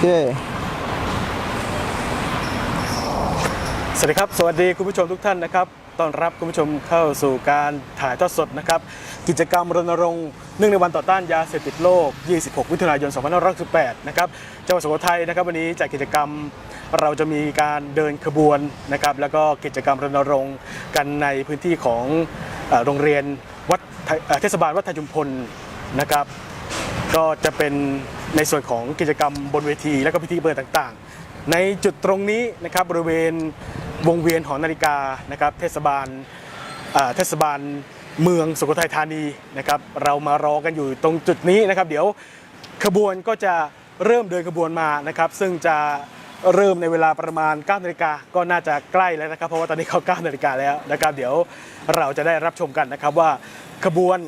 เคสวัสดีครับ สวัสดีคุณผู้ชมทุกท่านนะครับ ต้อนรับคุณผู้ชมเข้าสู่การถ่ายทอดสดนะครับ กิจกรรมรณรงค์เนื่องในวันต่อต้านยาเสพติดโลก 26 มิถุนายน 2568 นะครับ จังหวัดสุโขทัยนะครับ วันนี้จากกิจกรรมเราจะมีการเดินขบวนนะครับ แล้วก็กิจกรรมรณรงค์กันในพื้นที่ของโรงเรียนวัดเอ่อเทศบาลวัดไทยจุมพลนะครับ ก็จะเป็น ในส่วนของกิจกรรมบนเวทีและก็พิธีเปิดต่างๆ ในจุดตรงนี้นะครับบริเวณวงเวียนหอนาฬิกานะครับเทศบาลเทศบาลเมืองสุโขทัยธานีนะครับเรามารอกันอยู่ตรงจุดนี้นะครับ เดี๋ยวขบวนก็จะเริ่มเดินขบวนมานะครับ ซึ่งจะเริ่มในเวลาประมาณ9นาฬิกาก็น่าจะใกล้แล้วนะครับ เพราะว่าตอนนี้เขา9นาฬิกาแล้วนะครับ เดี๋ยวเราจะได้รับชมกันนะครับว่าขบวน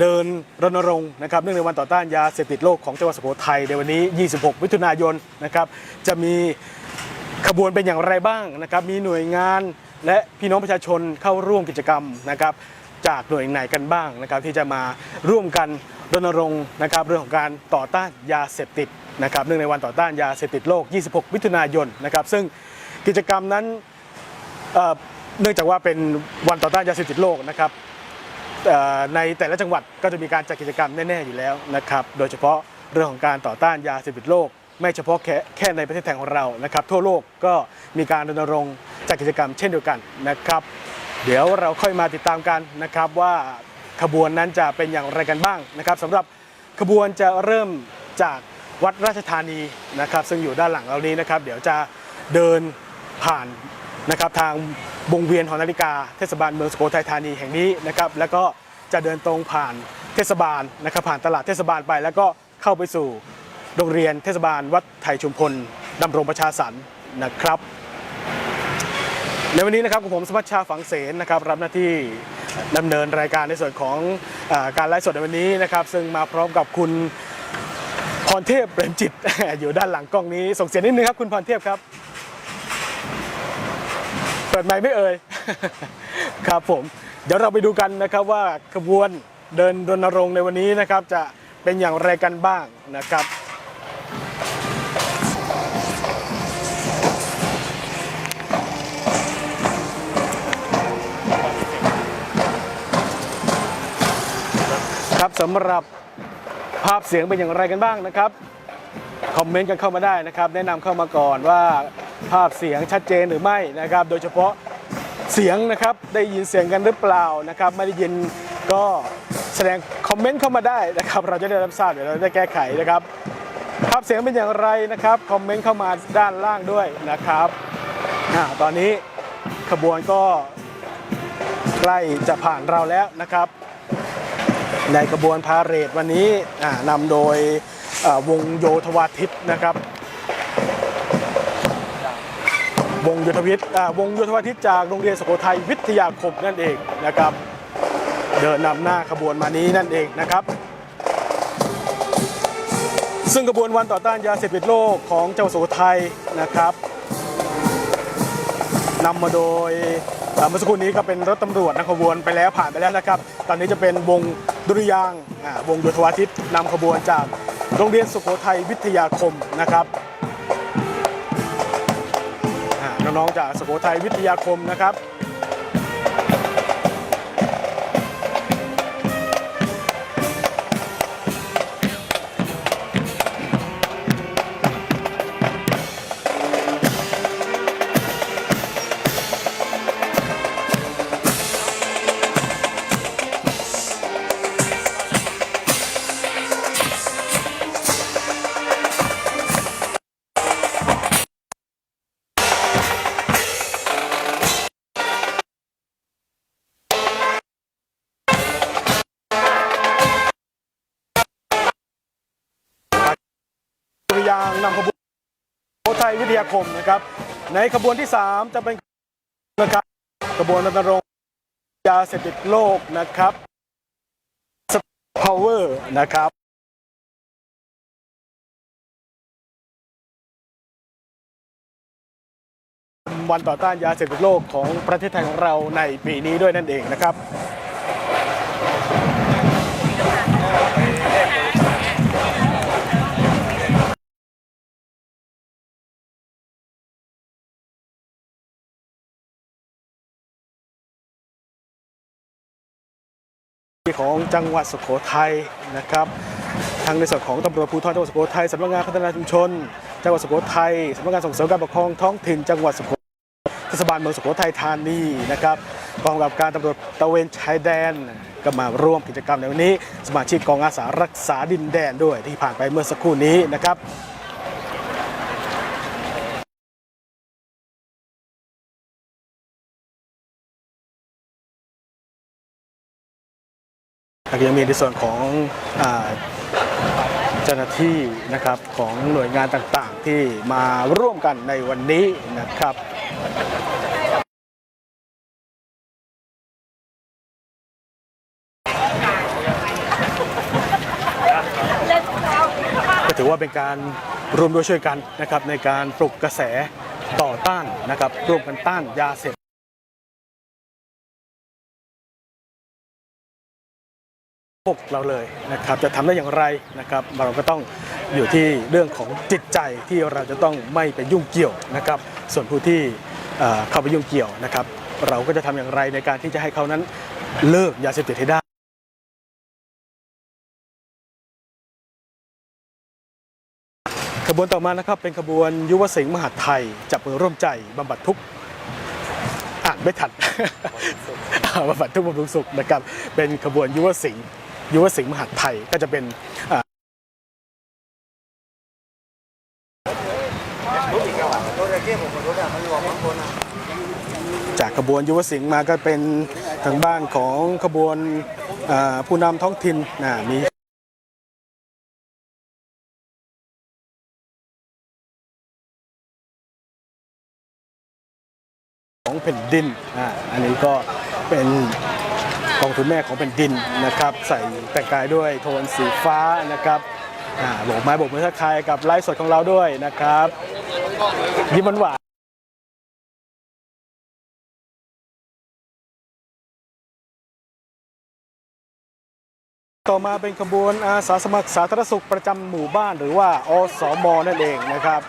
เดินรณรงค์นะครับเนื่องในวันต่อต้านยาเสพติดโลกของจังหวัดสุโขทัยในวันนี้ 26 มิถุนายนนะครับจะมีขบวนเป็นอย่างไรบ้างนะครับมีหน่วยงานและพี่น้องประชาชนเข้าร่วมกิจกรรมนะครับจากหน่วยไหนกันบ้างนะครับที่จะมาร่วมกันรณรงค์นะครับเรื่องของการต่อต้านยาเสพติดนะครับเนื่องในวันต่อต้านยาเสพติดโลก 26 มิถุนายนนะครับซึ่งกิจกรรมนั้นเนื่องจากว่าเป็นวันต่อต้านยาเสพติดโลกนะครับ ในแต่ละจังหวัดก็จะมีการจัดกิจกรรมแน่ๆอยู่แล้วนะครับโดยเฉพาะเรื่องของการต่อต้านยาเสพติดโลก ไม่เฉพาะแค่แค่ในประเทศไทยของเรานะครับทั่วโลกก็มีการรณรงค์จัดกิจกรรมเช่นเดียวกันนะครับ เดี๋ยวเราค่อยมาติดตามกันนะครับว่าขบวนนั้นจะเป็นอย่างไรกันบ้างนะครับสำหรับขบวนจะเริ่มจากวัดราชธานีนะครับ ซึ่งอยู่ด้านหลังเรานี้นะครับ เดี๋ยวจะเดินผ่าน นะครับทางวงเวียนหอนาฬิกาเทศบาลเมืองสุโขทัยธานีแห่งนี้นะครับแล้วก็จะเดินตรงผ่านเทศบาลนะครับผ่านตลาดเทศบาลไป แล้วก็เข้าไปสู่โรงเรียนเทศบาลวัดไทยชุมพลดำรงประชาสรรค์นะครับในวันนี้นะครับผมสมัชชาฝังเสนนะครับรับหน้าที่ดำเนินรายการในส่วนของอการไลฟ์สดในวันนี้นะครับซึ่งมาพร้อมกับคุณพรเทพเปรมจิตอยู่ด้านหลังกล้องนี้ส่งเสียงนิดนึงครับคุณพรเทพครับ เปิดไมค์ไม่เอ่ย ครับผม เดี๋ยวเราไปดูกันนะครับว่าขบวนเดินรณรงค์ในวันนี้นะครับ จะเป็นอย่างไรกันบ้างนะครับครับสำหรับภาพเสียงเป็นอย่างไรกันบ้างนะครับ คอมเมนต์กันเข้ามาได้นะครับ แนะนำเข้ามาก่อนว่า ภาพเสียงชัดเจนหรือไม่นะครับ โดยเฉพาะเสียงนะครับได้ยินเสียงกันหรือเปล่านะครับ ไม่ได้ยินก็แสดงคอมเมนต์เข้ามาได้นะครับ เราจะได้รับทราบเดี๋ยวเราจะแก้ไขนะครับ ภาพเสียงเป็นอย่างไรนะครับคอมเมนต์เข้ามาด้านล่างด้วยนะครับอตอนนี้ขบวนก็ใกล้จะผ่านเราแล้วนะครับ ในกระบวนพาเหรดวันนี้นำโดยวงโยธวาทิตนะครับ วงโยธวิทย์วงโยธวาทิตจากโรงเรียนสุโขทัยวิทยาคมนั่นเองนะครับ เดินนำหน้าขบวนมานี้นั่นเองนะครับ ซึ่งกระบวนวันต่อต้านยาเสพติดโลกของเจังหวัดสุโขทัยนะครับนำมาโดยเมื่อสักครู่นี้ก็เป็นรถตำรวจนำขบวนไปแล้วผ่านไปแล้วนะครับ ตอนนี้จะเป็นวงดุริยางวงโยธวาทิตนำขบวนจากโรงเรียนสุโขทัยวิทยาคมนะครับ น้องๆจากสุโขทัยวิทยาคมนะครับ วิทยาคมนะครับ ในขบวนที่ 3 จะเป็นนะครับขบวนรณรงค์ยาเสพติดโลกนะครับ Power นะครับวันต่อต้านยาเสพติดโลกของประเทศไทยของเราในปีนี้ด้วยนั่นเองนะครับ ของจังหวัดสุโขทัยนะครับทั้งในส่วนของตำรวจภูธรจังหวัดสุโขทัยสำนักงานพัฒนาชุมชน จังหวัดสุโขทัยสำนักงานส่งเสริมการปกครองท้องถิ่นจังหวัดสุโขทัยเทศบาลเมืองสุโขทัยธานีนะครับกองกำกับการตำรวจตะเวนชายแดนก็มาร่วมกิจกรรมในวันนี้ สมาชิกกองอาสารักษาดินแดนด้วยที่ผ่านไปเมื่อสักครู่นี้นะครับ แล้วก็ยังมีในส่วนของเจ้าหน้าที่นะครับของหน่วยงานต่างๆ ที่มาร่วมกันในวันนี้นะครับก็ถือว่าเป็นการรวมด้วยช่วยกันนะครับในการปลุกกระแสต่อต้านนะครับร่วมกันต้านยาเสพ พวกเราเลยนะครับจะทำได้อย่างไรนะครับเราก็ต้องอยู่ที่เรื่องของจิตใจที่เราจะต้องไม่ไปยุ่งเกี่ยวนะครับ ส่วนผู้ที่เข้าไปยุ่งเกี่ยวนะครับ เราก็จะทำอย่างไรในการที่จะให้เขานั้นเลิกยาเสพติดให้ได้ขบวนต่อมานะครับเป็นขบวนยุวสิงห์มหาไทย จับมือร่วมใจบำบัดทุกข์อ่านไม่ทันบำบัดทุกข์บำรุงสุขนะครับเป็นขบวนยุวสิงห์ ยุวสิงห์มหาดไทยก็จะเป็นจากขบวนยุวสิงห์มาก็เป็นทางบ้านของขบวนผู้นำท้องถิ่นนะมีของแผ่นดิน อ่า อันนี้ก็เป็น กองทุนแม่ของแผ่นดินนะครับ ใส่แต่งกายด้วยโทนสีฟ้านะครับอ่าโบกไม้โบกมือทักทายกับไลฟ์สดของเราด้วยนะครับยิ้มหวานต่อมาเป็นขบวนอาสาสมัครสาธารณสุขประจำหมู่บ้าน หรือว่าอสมนั่นเองนะครับ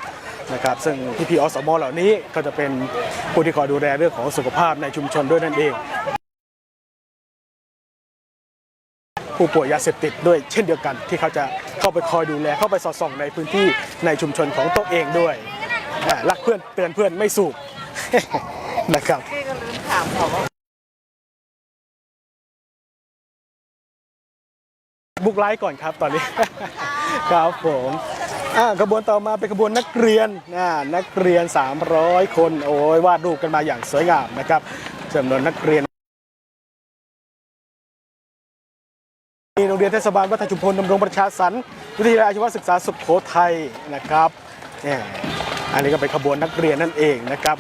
นะครับ ซึ่งพี่ๆอสมเหล่านี้ก็จะเป็นผู้ที่คอยดูแลเรื่องของสุขภาพในชุมชนด้วยนั่นเอง ผู้ป่วยยาเสพติดด้วยเช่นเดียวกัน ที่เขาจะเข้าไปคอยดูแลเข้าไปสอดส่องในพื้นที่ในชุมชนของตัวเองด้วยรักเพื่อนเตือนเพื่อนไม่สูบนะครับบุกไลฟ์ก่อนครับตอนนี้ครับผมขบวนต่อมาเป็นขบวนนักเรียนนักเรียน 300 คนโอ้ยวาดรูปกันมาอย่างสวยงามนะครับจำนวนนักเรียน โรงเรียนเทศบาลวัฒนชุมพลดำรงประชาสรรค์วิทยาลัยอาชีวศึกษาสุขโขทัยนะครับเนี่ยอันนี้ก็เป็นขบวนนักเรียนนั่นเองนะครับ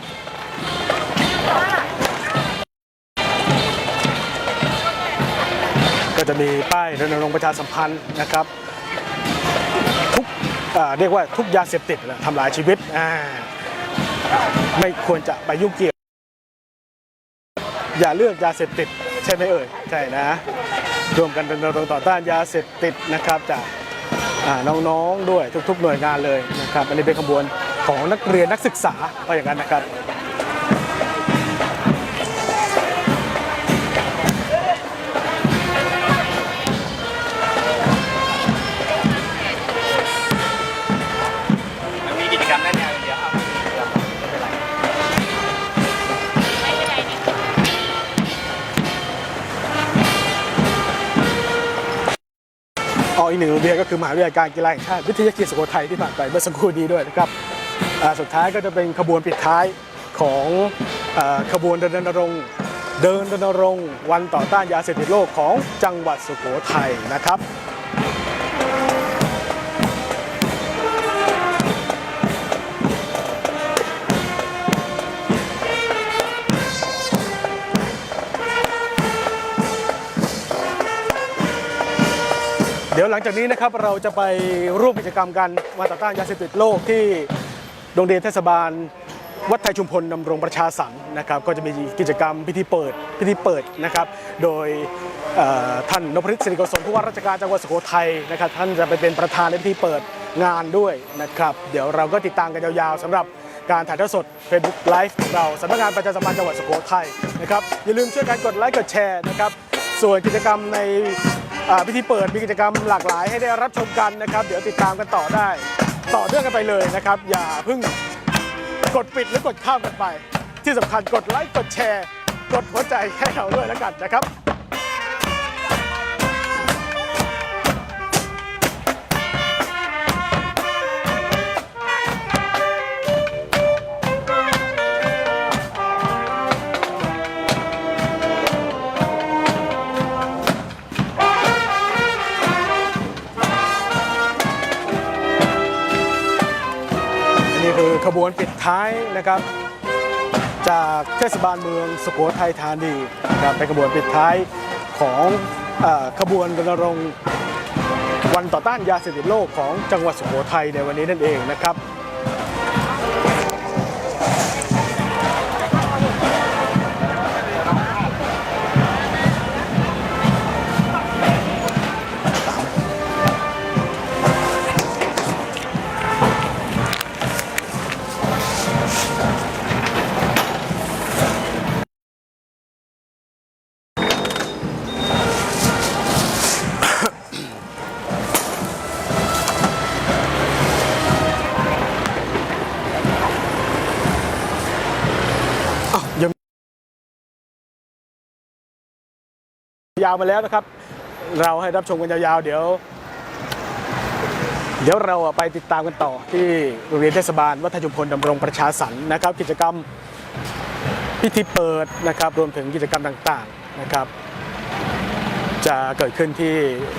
ก็จะมีป้ายรณรงค์ประชาสัมพันธ์นะครับทุกเรียกว่าทุกยาเสพติดทำลายชีวิตไม่ควรจะไปยุ่งเกี่ยว อย่าเลือกยาเสพติดใช่ไหมเอ่ยใช่นะ รวมกันรณรงค์ต่อต้านยาเสพติดนะครับจากน้องๆด้วยทุกๆ หน่วยงานเลยนะครับ อันนี้เป็นขบวนของนักเรียนนักศึกษาก็อย่างนั้นนะครับ อีกหนึ่งโรงเรียนก็คือมหาวิทยาลัยการกีฬาแห่งชาติวิทยาเขตสุโขทัยที่ผ่านไปเมื่อสักครู่นี้ด้วยนะครับสุดท้ายก็จะเป็นขบวนปิดท้ายของขบวนเดินรณรงค์เดินรณรงค์วันต่อต้านยาเสพติดโลกของจังหวัดสุโขทัยนะครับ เดี๋ยวหลังจากนี้นะครับเราจะไปร่วมกิจกรรมกันวันต่อต้านยาเสพติดโลกที่โรงเรียนเทศบาล วัดไทยชุมพลดำรงประชาสรรค์นะครับ ก็จะมีกิจกรรมพิธีเปิดพิธีเปิดนะครับ โดยท่านนพฤทธิ์สิริโกศลผู้ว่าราชการจังหวัดสุโขทัยนะครับ ท่านจะไปเป็นประธานในพิธีเปิดงานด้วยนะครับ เดี๋ยวเราก็ติดตามกันยาวๆสำหรับการถ่ายทอดสด Facebook Live ของเราสำนักงานประชาสัมพันธ์จังหวัดสุโขทัยนะครับอย่าลืมช่วยกันกดไลค์กดแชร์นะครับส่วนกิจกรรมใน พิธีเปิดมีกิจกรรมหลากหลายให้ได้รับชมกันนะครับ เดี๋ยวติดตามกันต่อได้ ต่อเนื่องกันไปเลยนะครับ อย่าเพิ่งกดปิดหรือกดข้ามกันไป ที่สำคัญกดไลค์กดแชร์ กดหัวใจให้เราด้วยแล้วกันนะครับ ขบวนปิดท้ายนะครับ จากเทศบาลเมืองสุโขทัยธานีนะครับเป็นขบวนปิดท้ายของอขบวนรณรงค์วันต่อต้านยาเสพติดโลกของจังหวัดสุโขทัยในวันนี้นั่นเองนะครับ ยาวมาแล้วนะครับ เราให้รับชมกันยาวๆ เดี๋ยว เดี๋ยวเราไปติดตามกันต่อที่โรงเรียนเทศบาลวัฒนชุมพลดำรงประชาสรรค์นะครับ กิจกรรมพิธีเปิดนะครับ รวมถึงกิจกรรมต่างๆนะครับ จะเกิดขึ้นที่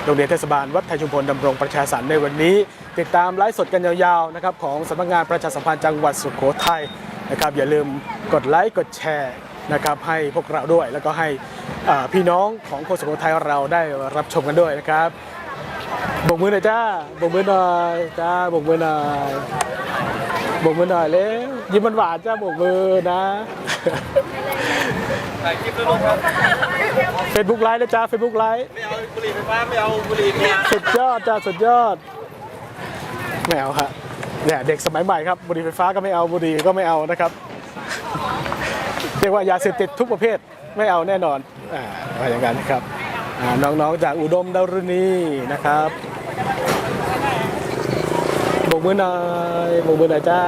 โรงเรียนเทศบาลวัดไทยชุมพลดำรงประชาสรรค์ในวันนี้ ติดตามไลฟ์สดกันยาวๆนะครับของสำนักงานประชาสัมพันธ์จังหวัดสุโขทัยนะครับ อย่าลืมกดไลค์กดแชร์ นะครับให้พวกเราด้วยแล้วก็ให้อ่าพี่น้องของคนสุโขทัยเราได้รับชมกันด้วยนะครับบกมือหน่อยจ้าบกมือหน่อยจ้าบกมือหน่อยบกมือหน่อยเร็วยิ้มหวานๆจ้าบกมือนะถ่ายคลิปด้วยลูกครับเฟซบุ๊กไลฟ์นะจ้าเฟซบุ๊กไลฟ์ไม่เอาบุหรี่ไฟฟ้าไม่เอาบุหรี่เนี่ยสุดยอดจ้าสุดยอดไม่เอาครับเนี่ยเด็กสมัยใหม่ครับบุหรี่ไฟฟ้าก็ไม่เอาบุหรี่ก็ไม่เอานะครับ เรียกว่ายาเสพติดทุกประเภทไม่เอาแน่นอนอ่าอย่างนั้นนะครับน้องๆจากอุดมดารุณีนะครับบกมือหน่อยบกมือหน่อยจ้า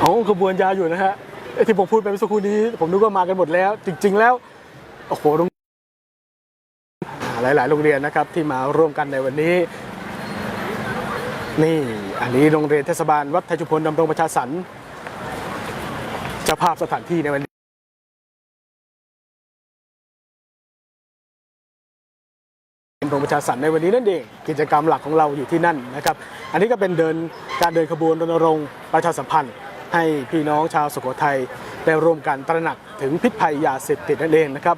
เอาขบวนยาอยู่นะฮะไอที่ผมพูดไปเมื่อสักครู่นี้ ผมนึกว่ามากันหมดแล้ว จริง ๆ แล้ว โอ้โหโรง หลาย ๆ โรงเรียนนะครับที่มาร่วมกันในวันนี้ นี่อันนี้โรงเรียนเทศบาลวัดไทยชุมพลดำรงประชาสรรค์เจ้าภาพสถานที่ในวันนี้ดำรงประชาสรรค์ในวันนี้นั่นเองกิจกรรมหลักของเราอยู่ที่นั่นนะครับ อันนี้ก็เป็นเดินการเดินขบวนรณรงค์ประชาสัมพันธ์ ให้พี่น้องชาวสุโขทัยได้ร่วมกันตระหนักถึงพิษภัยยาเสพติดนั่นเองนะครับ